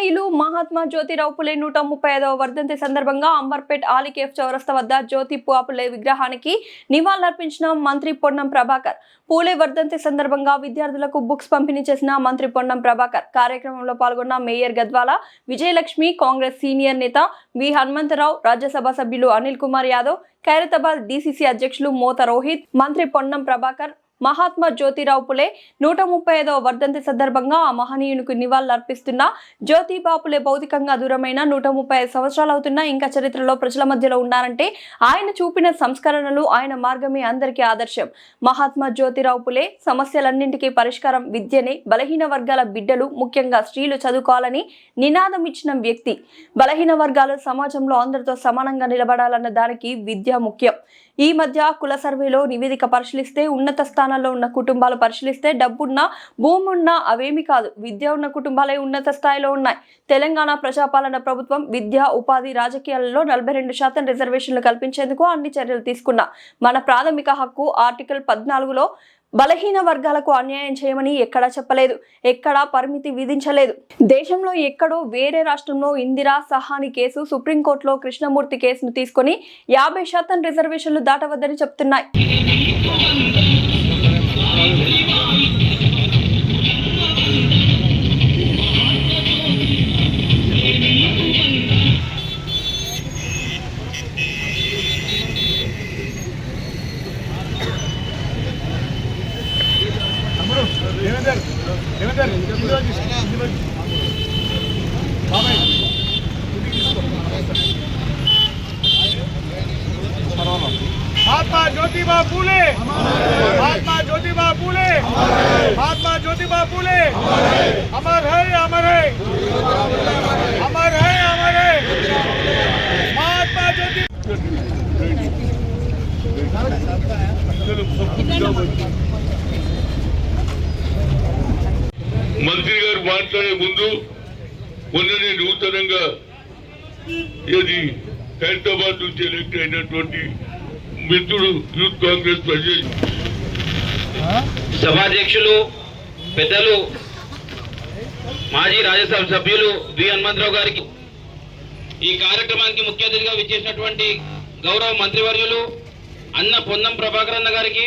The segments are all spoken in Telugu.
మహనీయులు మహాత్మా జ్యోతిరావు పులే నూట ముప్పై ఐదవ వర్ధంతి సందర్భంగా అంబర్పేట్ ఆలికేఫ్ చౌరస్తా వద్ద జ్యోతి పులే విగ్రహానికి నివాళులర్పించిన మంత్రి పొన్నం ప్రభాకర్. పూలే వర్ధంతి సందర్భంగా విద్యార్థులకు బుక్స్ పంపిణీ చేసిన మంత్రి పొన్నం ప్రభాకర్. కార్యక్రమంలో పాల్గొన్న మేయర్ గద్వాల విజయలక్ష్మి కాంగ్రెస్ సీనియర్ నేత వి హనుమంతరావు రాజ్యసభ సభ్యులు అనిల్ కుమార్ యాదవ్ ఖైరతాబాద్ డీసీసీ అధ్యక్షులు మోత రోహిత్ మంత్రి పొన్నం ప్రభాకర్ మహాత్మా జ్యోతిరావు పులే నూట ముప్పై ఐదవ వర్ధంతి సందర్భంగా ఆ మహనీయునికి నివాళులర్పిస్తున్న జ్యోతిబా పులే భౌతికంగా దూరమైన నూట ముప్పై ఐదు సంవత్సరాలు అవుతున్నా ఇంకా చరిత్రలో ప్రజల మధ్యలో ఉన్నారంటే ఆయన చూపిన సంస్కరణలు ఆయన మార్గమే అందరికీ ఆదర్శం. మహాత్మా జ్యోతిరావు పులే సమస్యలన్నింటికీ పరిష్కారం విద్యనే బలహీన వర్గాల బిడ్డలు ముఖ్యంగా స్త్రీలు చదువుకోవాలని నినాదం ఇచ్చిన వ్యక్తి. బలహీన వర్గాలు సమాజంలో అందరితో సమానంగా నిలబడాలన్న దానికి విద్య ముఖ్యం. ఈ మధ్య కుల సర్వేలో నివేదిక పరిశీలిస్తే ఉన్నత స్థానం స్థానాల్లో ఉన్న కుటుంబాలు పరిశీలిస్తే డబ్బున్నా భూమి ఉన్నా అవేమి కాదు. విద్య ఉన్న కుటుంబాలే ఉన్నత స్థాయిలో ఉన్నాయి. తెలంగాణ ప్రజాపాలన ప్రభుత్వం విద్య ఉపాధి రాజకీయాలలో నలభై రెండు శాతం రిజర్వేషన్లు కల్పించేందుకు అన్ని చర్యలు తీసుకున్నా. మన ప్రాథమిక హక్కు ఆర్టికల్ పద్నాలుగులో బలహీన వర్గాలకు అన్యాయం చేయమని ఎక్కడా చెప్పలేదు. ఎక్కడా పరిమితి విధించలేదు. దేశంలో ఎక్కడో వేరే రాష్ట్రంలో ఇందిరా సహాని కేసు సుప్రీంకోర్టులో కృష్ణమూర్తి కేసును తీసుకొని యాభై శాతం రిజర్వేషన్లు దాటవద్దని చెప్తున్నాయి. ఏమంటారు ఏమంటారు ఇందులో తీసుకో ఇందులో महात्मा ज्योतिबा फूले महात्मा ज्योतिबा फूले महात्मा ज्योतिबा फूले अमर है अमर है अमर है अमर है महात्मा ज्योति మంత్రి గారు మాట్లాడే ముందు మొన్ననే నూతనంగా ఇది హైదరాబాద్ నుంచి ఎలక్ట్ అయినటువంటి మిత్రుడు యూత్ కాంగ్రెస్ ప్రెసిడెంట్ సభాధ్యక్షులు పెద్దలు మాజీ రాజ్యసభ సభ్యులు వి హనుమంతరావు గారికి ఈ కార్యక్రమానికి ముఖ్య అతిథిగా విచ్చేసినటువంటి గౌరవ మంత్రివర్యులు అన్న పొన్నం ప్రభాకర్ అన్న గారికి.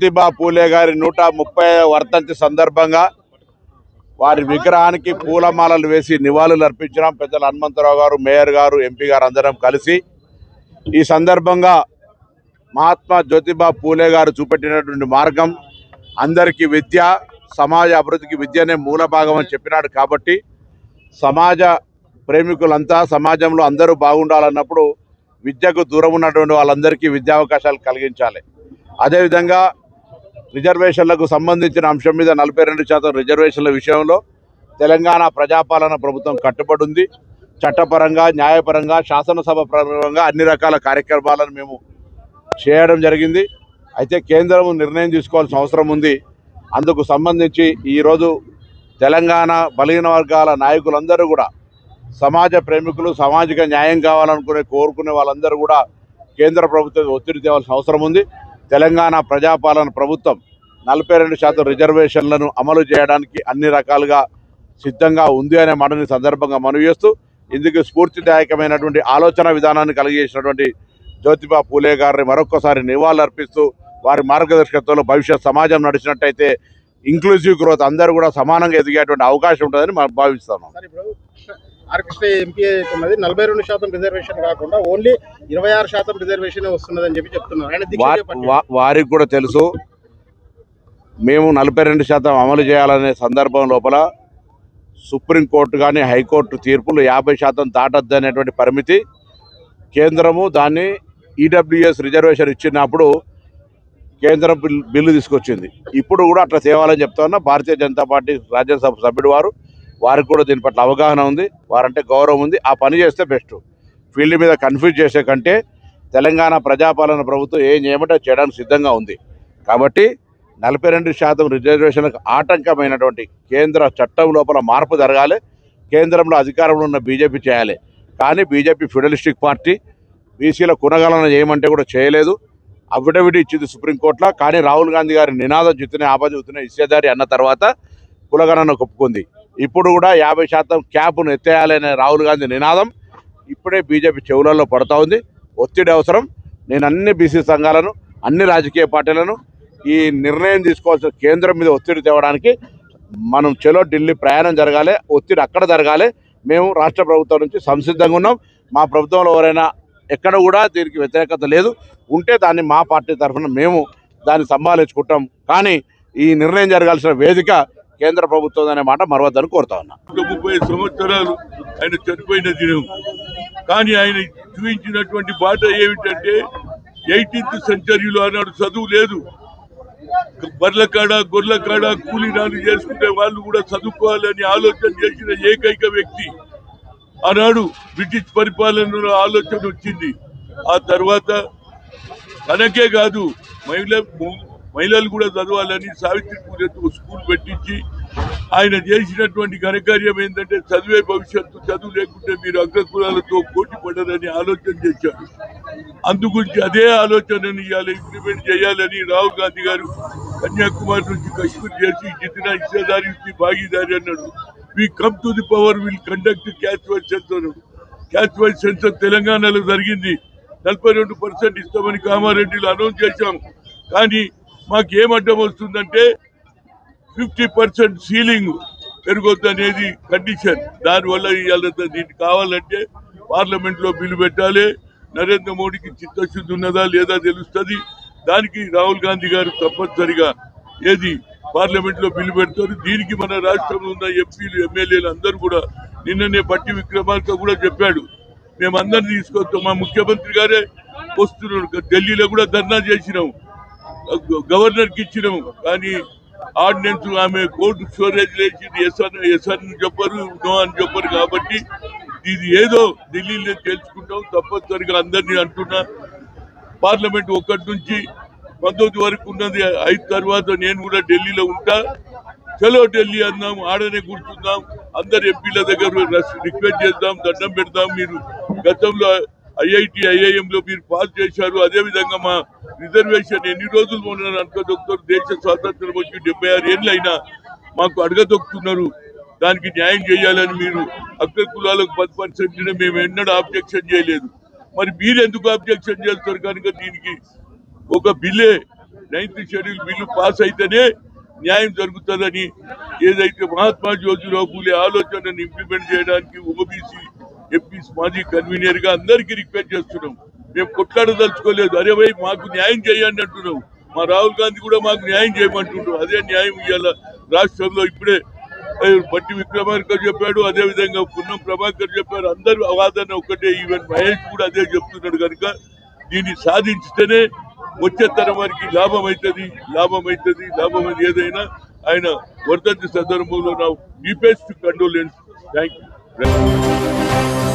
ప్రతిభా పూలే గారి నూట ముప్పై వర్ధంతి సందర్భంగా వారి విగ్రహానికి పూలమాలలు వేసి నివాళులు అర్పించడం పెద్దలు హనుమంతరావు గారు మేయర్ గారు ఎంపీ గారు అందరం కలిసి ఈ సందర్భంగా మహాత్మా జ్యోతిబా పూలే గారు చూపెట్టినటువంటి మార్గం అందరికీ విద్య సమాజ అభివృద్ధికి విద్యనే మూల భాగం అని చెప్పినాడు కాబట్టి సమాజ ప్రేమికులంతా సమాజంలో అందరూ బాగుండాలన్నప్పుడు విద్యకు దూరం ఉన్నటువంటి వాళ్ళందరికీ విద్యా అవకాశాలు కలిగించాలి. అదేవిధంగా రిజర్వేషన్లకు సంబంధించిన అంశం మీద నలభై రెండు శాతం రిజర్వేషన్ల విషయంలో తెలంగాణ ప్రజాపాలన ప్రభుత్వం కట్టుబడి ఉంది చట్టపరంగా న్యాయపరంగా శాసనసభ పరంగా అన్ని రకాల కార్యక్రమాలను మేము చేయడం జరిగింది. అయితే కేంద్రం నిర్ణయం తీసుకోవాల్సిన అవసరం ఉంది. అందుకు సంబంధించి ఈరోజు తెలంగాణ బలహీన వర్గాల నాయకులందరూ కూడా సమాజ ప్రేమికులు సామాజిక న్యాయం కావాలనుకునే కోరుకునే వాళ్ళందరూ కూడా కేంద్ర ప్రభుత్వం ఒత్తిడి తేవాల్సిన అవసరం ఉంది. తెలంగాణ ప్రజాపాలన ప్రభుత్వం నలభై రెండు శాతం రిజర్వేషన్లను అమలు చేయడానికి అన్ని రకాలుగా సిద్ధంగా ఉంది అనే మాటని సందర్భంగా మనవి చేస్తూ ఇందుకు స్ఫూర్తిదాయకమైనటువంటి ఆలోచన విధానాన్ని కలిగేసినటువంటి జ్యోతిబా పూలే గారిని మరొక్కసారి నివాళులర్పిస్తూ వారి మార్గదర్శకత్వంలో భవిష్యత్ సమాజం నడిచినట్టయితే ఇంక్లూజివ్ గ్రోత్ అందరూ కూడా సమానంగా ఎదిగేటువంటి అవకాశం ఉంటుందని మనం భావిస్తున్నాం. ఎంపీ ఉన్నది నలభై రెండు శాతం రిజర్వేషన్ కాకుండా ఓన్లీ ఇరవై ఆరు శాతం రిజర్వేషన్ వస్తున్నదని చెప్పి చెప్తున్నారు. వారికి కూడా తెలుసు. మేము నలభై రెండు శాతం అమలు చేయాలనే సందర్భం లోపల సుప్రీంకోర్టు కానీ హైకోర్టు తీర్పులు యాభై శాతం దాటద్దు అనేటువంటి పరిమితి. కేంద్రము దాన్ని ఈడబ్ల్యూఎస్ రిజర్వేషన్ ఇచ్చినప్పుడు కేంద్రం బిల్ బిల్లు తీసుకొచ్చింది. ఇప్పుడు కూడా అట్లా తేవాలని చెప్తా ఉన్నా భారతీయ జనతా పార్టీ రాజ్యసభ సభ్యుడు వారు వారికి కూడా దీని పట్ల అవగాహన ఉంది వారంటే గౌరవం ఉంది ఆ పని చేస్తే బెస్ట్. ఫీల్డ్ మీద కన్ఫ్యూజ్ చేసే కంటే తెలంగాణ ప్రజాపాలన ప్రభుత్వం ఏం చేయమంటే చేయడానికి సిద్ధంగా ఉంది. కాబట్టి నలభై రెండు శాతం రిజర్వేషన్లకు ఆటంకమైనటువంటి కేంద్ర చట్టం లోపల మార్పు జరగాలి కేంద్రంలో అధికారంలో ఉన్న బీజేపీ చేయాలి. కానీ బీజేపీ ఫెడరలిస్టిక్ పార్టీ బీసీల కునగలన చేయమంటే కూడా చేయలేదు. అఫిడవిట్ ఇచ్చింది సుప్రీంకోర్టులో. కానీ రాహుల్ గాంధీ గారి నినాదం చుత్తూనే ఆపజుతూనే ఇసేదారి అన్న తర్వాత కులగణన ఒప్పుకుంది ఇప్పుడు కూడా యాభై శాతం క్యాప్ను ఎత్తేయాలనే రాహుల్ గాంధీ నినాదం ఇప్పుడే బీజేపీ చెవులలో పడుతూ ఉంది. ఒత్తిడి అవసరం. నేను అన్ని బీసీ సంఘాలను అన్ని రాజకీయ పార్టీలను ఈ నిర్ణయం తీసుకోవాల్సిన కేంద్రం మీద ఒత్తిడి తేవడానికి మనం చలో ఢిల్లీ ప్రయాణం జరగాలి. ఒత్తిడి అక్కడ జరగాలి. మేము రాష్ట్ర ప్రభుత్వం నుంచి సంసిద్ధంగా ఉన్నాం. మా ప్రభుత్వంలో ఎవరైనా ఎక్కడ కూడా దీనికి వ్యతిరేకత లేదు. ఉంటే దాన్ని మా పార్టీ తరఫున మేము దాన్ని సంభాలించుకుంటాం. కానీ ఈ నిర్ణయం జరగాల్సిన వేదిక కేంద్ర ప్రభుత్వం అనే మాట మరవద్దని కోరుతా ఉన్నా. ముప్పై సంవత్సరాలు ఆయన చనిపోయిన దినం. కానీ ఆయన చూపించినటువంటి బాట ఏమిటంటే ఎయిటీన్త్ సెంచరీలో అన్నాడు చదువు లేదు. బర్లకాడ గొర్లకాడ కూలీనాలు చేసుకునే వాళ్ళు కూడా చదువుకోవాలని ఆలోచన చేసిన ఏకైక వ్యక్తి. ఆనాడు బ్రిటిష్ పరిపాలనలో ఆలోచన వచ్చింది. ఆ తర్వాత తనకే కాదు మహిళ మహిళలు కూడా చదవాలని సావిత్రి పూజతో స్కూల్ పెట్టించి ఆయన చేసినటువంటి ఘనకార్యం ఏంటంటే చదివే భవిష్యత్తు చదువు లేకుంటే మీరు అగ్రకులాలతో పోటీ పడరని ఆలోచన చేశారు. అందుగురించి అదే ఆలోచనని ఇవ్వాలి ఇంప్లిమెంట్ చేయాలని రాహుల్ గాంధీ గారు కన్యాకుమారి నుంచి కశ్మీర్ చేసి జితిన ఇచ్చేదారి నుంచి భాగీదారి అన్నాడు. We come to the power will conduct caste wise census caste wise census తెలంగాణలో జరిగింది. నలభై రెండు పర్సెంట్ ఇస్తామని కామారెడ్డిలో అనౌన్స్ చేశాం. కానీ మాకు ఏం అడ్డం వస్తుందంటే ఫిఫ్టీ పర్సెంట్ సీలింగ్ పెరగొద్దు అనేది కండిషన్. దానివల్ల ఇవాళ దీనికి కావాలంటే పార్లమెంట్లో బిల్లు పెట్టాలి. నరేంద్ర మోడీకి చిత్తశుద్ధి ఉన్నదా లేదా తెలుస్తుంది. దానికి రాహుల్ గాంధీ గారు తప్పనిసరిగా ఏది పార్లమెంట్లో బిల్లు పెడతారు. దీనికి మన రాష్ట్రంలో ఉన్న ఎంపీలు ఎమ్మెల్యేలు అందరూ కూడా నిన్ననే బట్టి విక్రమార్క కూడా చెప్పాడు. మేమందరిని తీసుకొస్తాం మా ముఖ్యమంత్రి గారే వస్తున్నారు. ఢిల్లీలో కూడా ధర్నా చేసినాం. గవర్నర్కి ఇచ్చినాము కానీ ఆర్డినెన్స్ ఆమె కోర్టు స్టోరేజ్ లేచింది. ఎస్ ఎస్ఆర్ ఎస్ అని చెప్పరు నో అని చెప్పరు కాబట్టి ఇది ఏదో ఢిల్లీలో తెలుసుకుంటాం. తప్పనిసరిగా అందరినీ అంటున్నా. పార్లమెంట్ ఒకటి నుంచి పంతొమ్మిది వరకు ఉన్నది. అయిన తర్వాత నేను కూడా ఢిల్లీలో ఉంటా. చలో ఢిల్లీ అన్నాం ఆడనే కూర్చుందాం. అందరు ఎంపీల దగ్గర రిక్వెస్ట్ చేద్దాం. దండం పెడదాం మీరు గతంలో ఐఐటి ఐఐఎం లో మీరు పాస్ చేశారు. అదే విధంగా మా రిజర్వేషన్ ఎన్ని రోజులు ఉన్నాను అడగదొక్కుతారు దేశ స్వాతంత్రం వచ్చి డెబ్బై ఆరు ఏళ్ళు అయినా మాకు అడగదొక్కుతున్నారు. దానికి న్యాయం చేయాలని మీరు అగ్ర కులాలకు పది పర్సెంట్ మేము ఎన్నడూ ఆబ్జెక్షన్ చేయలేదు. మరి మీరు ఎందుకు అబ్జెక్షన్ చేస్తారు? కనుక దీనికి ఒక బిల్లే నైన్త్ షెడ్యూల్ బిల్లు పాస్ అయితేనే న్యాయం జరుగుతుందని ఏదైతే మహాత్మా జ్యోతిరావు పూలే ఆలోచనను ఇంప్లిమెంట్ చేయడానికి ఓబీసీ ఎంపీస్ మాజీ కన్వీనర్గా అందరికీ రిక్వెస్ట్ చేస్తున్నాం. మేము కొట్లాడదలుచుకోలేదు. అరే భయ్ మాకు న్యాయం చేయండి అంటున్నాం. మా రాహుల్ గాంధీ కూడా మాకు న్యాయం చేయమంటున్నారు అదే న్యాయం ఇవ్వాల రాష్ట్రంలో ఇప్పుడే బట్టి విక్రమార్క చెప్పాడు అదే విధంగా పున్నం ప్రభాకర్ చెప్పారు. అందరూ వాదన ఒకటే ఈవెన్ మహేష్ కూడా అదే చెప్తున్నాడు కనుక దీన్ని సాధించితేనే వచ్చే తరం వారికి లాభం అవుతుంది లాభం అవుతుంది లాభం అది ఏదైనా. ఆయన వర్ధంతి సందర్భంలో నా deepest condolence. Thank you O.